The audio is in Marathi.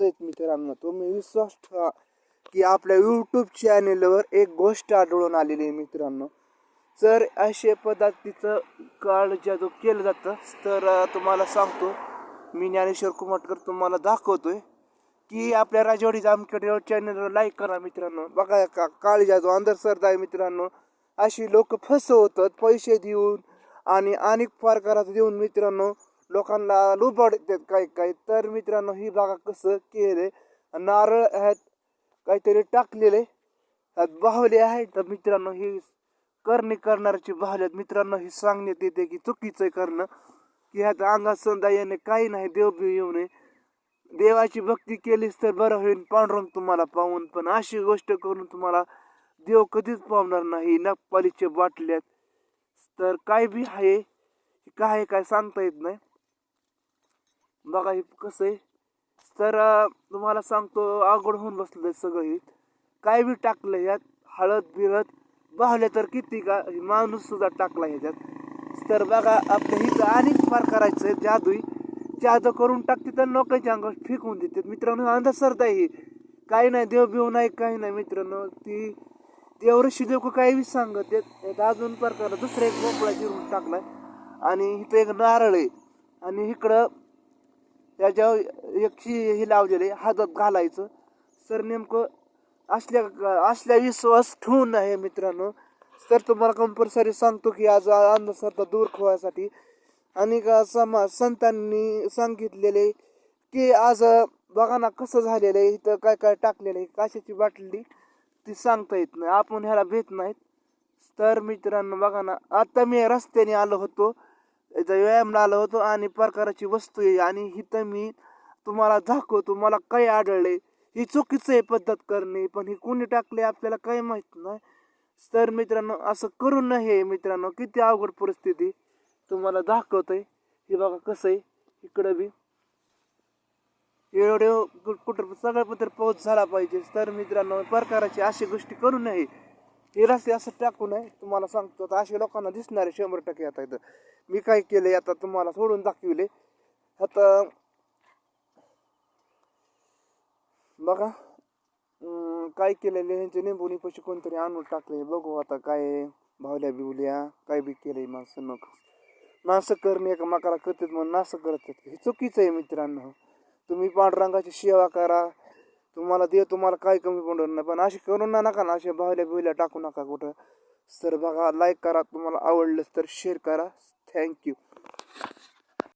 आहेत मित्रांनो. तुम्ही विश्वास ठेवा की आपल्या यूट्यूब चॅनेलवर एक गोष्ट आढळून आलेली आहे मित्रांनो. जर असे पदार्थीचं काळ जादू केलं जातं तर तुम्हाला सांगतो मी ज्ञानेश्वर कुमाटकर तुम्हाला दाखवतोय की आपल्या राजवाडी जामखेड चॅनलवर लाईक करा मित्रांनो. बघा का काळी जादू अंधश्रद्धा आहे मित्रांनो अशी लोक फसवतात पैसे देऊन आणि अनेक प्रकारात देऊन मित्रांनो लोकांना लूप लुबाडतात काही काही. तर मित्रांनो ही बघा कसं केले नारळ आहेत काहीतरी टाकलेले त्यात बाहुले आहेत. तर मित्रांनो ही करणे करणाऱ्याची बाहुले आहेत. मित्रांनो ही सांगण्यात येते की चुकीचं आहे करणं. की ह्यात अंगात संधा येणे काही नाही देव येऊ नये. देवाची भक्ती केलीच तर बरं होईल. पांडुरंग तुम्हाला पाहून पण अशी गोष्ट करून तुम्हाला देव कधीच पावणार नाही. नपालीच्या बाटल्यात तर काय बी आहे काय आहे काय सांगता येत नाही. बघा हे कसं आहे. तर तुम्हाला सांगतो अवघड होऊन बसलं सगळं हे. काय बी टाकलं यात हळद बिळद बाहले तर किती का हे माणूस सुद्धा टाकला ह्याच्यात तर बघा आपलं इथं अनेक फार करायचं आहे जादूई. जादू करून टाकते तर लोकांच्या अंगावर फेकून देतात मित्रांनो अंधश्रद्धा आहे. ही काही नाही देव बिव नाही काही नाही मित्रांनो. ती देवऋषी देव काही बी सांगत आहेत. अजून प्रकार दुसरा एक मोकळा जिरून टाकलाय. आणि इथं एक नारळ आहे. आणि इकडं त्याच्यावर एक ही लावलेली हातात घालायचं. सर नेमकं असल्या असल्या विश्वास ठेवून आहे मित्रांनो. सर तुम्हाला कंपल्सरी सांगतो की आज अंधश्रद्धा दूर खोवायसाठी आणि समा संतांनी सांगितलेले की आज बघा ना कसं झालेलं आहे इथं काय काय टाकलेलं आहे काशाची बाटली ती सांगता येत नाही. आपण ह्याला भेट नाहीत. तर मित्रांनो बघा ना आता मी रस्त्याने आलो होतो. व्यायामला आलो होतो आणि प्रकाराची वस्तू आहे आणि इथं मी तुम्हाला दाखवतो मला काय आढळले. ही चुकीचं आहे पद्धत करणे पण ही कोणी टाकले आपल्याला काही माहीत नाही. तर मित्रांनो असं करू नये मित्रांनो किती अवघड परिस्थिती तुम्हाला दाखवतंय. हे बघा कसं आहे इकडं बी. एवढे कुठं सगळं पत्र पाऊस झाला पाहिजे. तर मित्रांनो प्रकाराची अशी गोष्टी करू नये. हे रस्ते असं टाकू नये तुम्हाला सांगतो आता असे लोकांना दिसणारे शंभर टक्के आता इथं. मी काय केले आता तुम्हाला सोडून दाखविले आता बघा काय केलेले ह्यांचे निंबोनी पैसे कोणतरी आणून टाकले. बघू आता काय भावल्या बिवल्या काय बी केलंय माणसं मग. नासं करणे एकमेकाला करतात म्हणून नासं करतात. हे चुकीचं आहे मित्रांनो. तुम्ही पांडुरंगाची सेवा करा. तुम्हाला दे तुम्हाला काही कमी पडणार नाही. पण अशी करून ना नका ना अशा बाहुल्या बिवल्या टाकू नका कुठं. सर बघा लाईक करा तुम्हाला आवडलं तर शेअर करा. थँक्यू